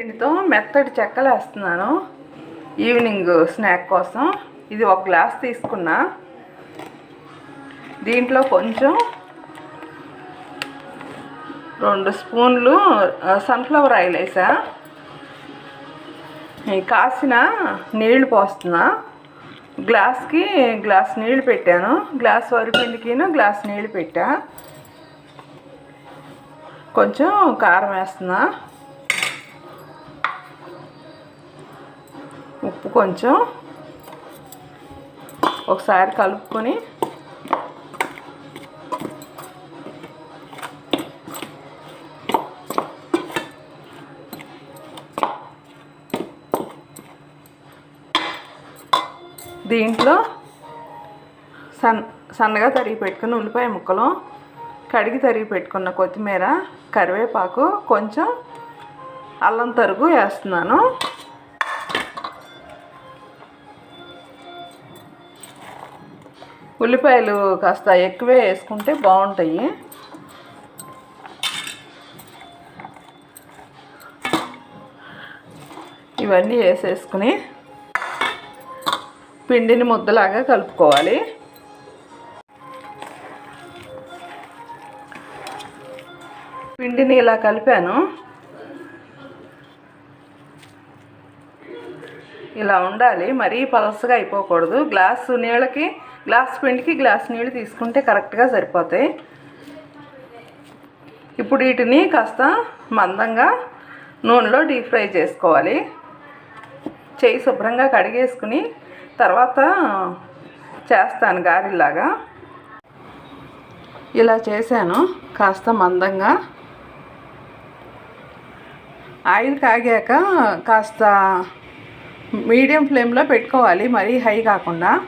దీనితో మెత్తటి చెక్కలు వేస్తున్నాను ఈవినింగ్ స్నాక్ కోసం ఇది ఒక గ్లాస్ తీసుకున్నా. దీంట్లో కొంచెం రెండు స్పూన్లు సన్ఫ్లవర్ ఆయిల్ వేసా. కాసిన నీళ్ళు పోస్తున్నా. గ్లాస్కి గ్లాస్ నీళ్ళు పెట్టాను. గ్లాస్ వరిపిండికిను గ్లాస్ నీళ్ళు పెట్టా. కొంచెం కారం వేస్తున్నా. ఉప్పు కొంచెం ఒకసారి కలుపుకొని దీంట్లో సన్ సన్నగా తరిగి పెట్టుకున్న ఉల్లిపాయ ముక్కలు కడిగి తరిగి పెట్టుకున్న కొత్తిమీర కరివేపాకు కొంచెం అల్లం తరుగు వేస్తున్నాను. ఉల్లిపాయలు కాస్త ఎక్కువే వేసుకుంటే బాగుంటాయి. ఇవన్నీ వేసేసుకుని పిండిని ముద్దలాగా కలుపుకోవాలి. పిండిని ఇలా కలిపాను. ఇలా ఉండాలి. మరీ పలసగా అయిపోకూడదు. గ్లాసు నీళ్ళకి గ్లాస్ పిండికి గ్లాస్ నీళ్ళు తీసుకుంటే కరెక్ట్గా సరిపోతాయి. ఇప్పుడు వీటిని కాస్త మందంగా నూనెలో డీప్ ఫ్రై చేసుకోవాలి. చేయి శుభ్రంగా కడిగేసుకుని తర్వాత చేస్తాను గారెలాగా ఇలా చేశాను. కాస్త మందంగా. ఆయిల్ కాగాక కాస్త మీడియం ఫ్లేమ్లో పెట్టుకోవాలి మరీ హై కాకుండా.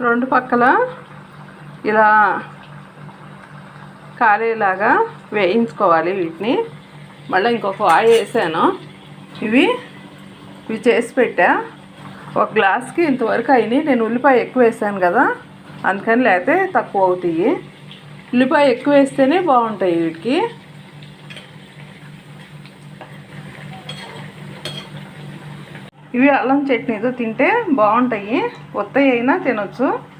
రెండు పక్కల ఇలా కాలేలాగా వేయించుకోవాలి వీటిని. మళ్ళీ ఇంకొక ఆయిల్ వేసాను. ఇవి ఇవి చేసి పెట్టా. ఒక గ్లాస్కి ఇంతవరకు అయినాయి. నేను ఉల్లిపాయ ఎక్కువ వేసాను కదా అందుకని లేకపోతే తక్కువ అవుతాయి. ఉల్లిపాయ ఎక్కువ వేస్తేనే బాగుంటాయి వీటికి. ఇవి అల్లం చట్నీతో తింటే బాగుంటాయి. కొత్తవి అయినా తినొచ్చు.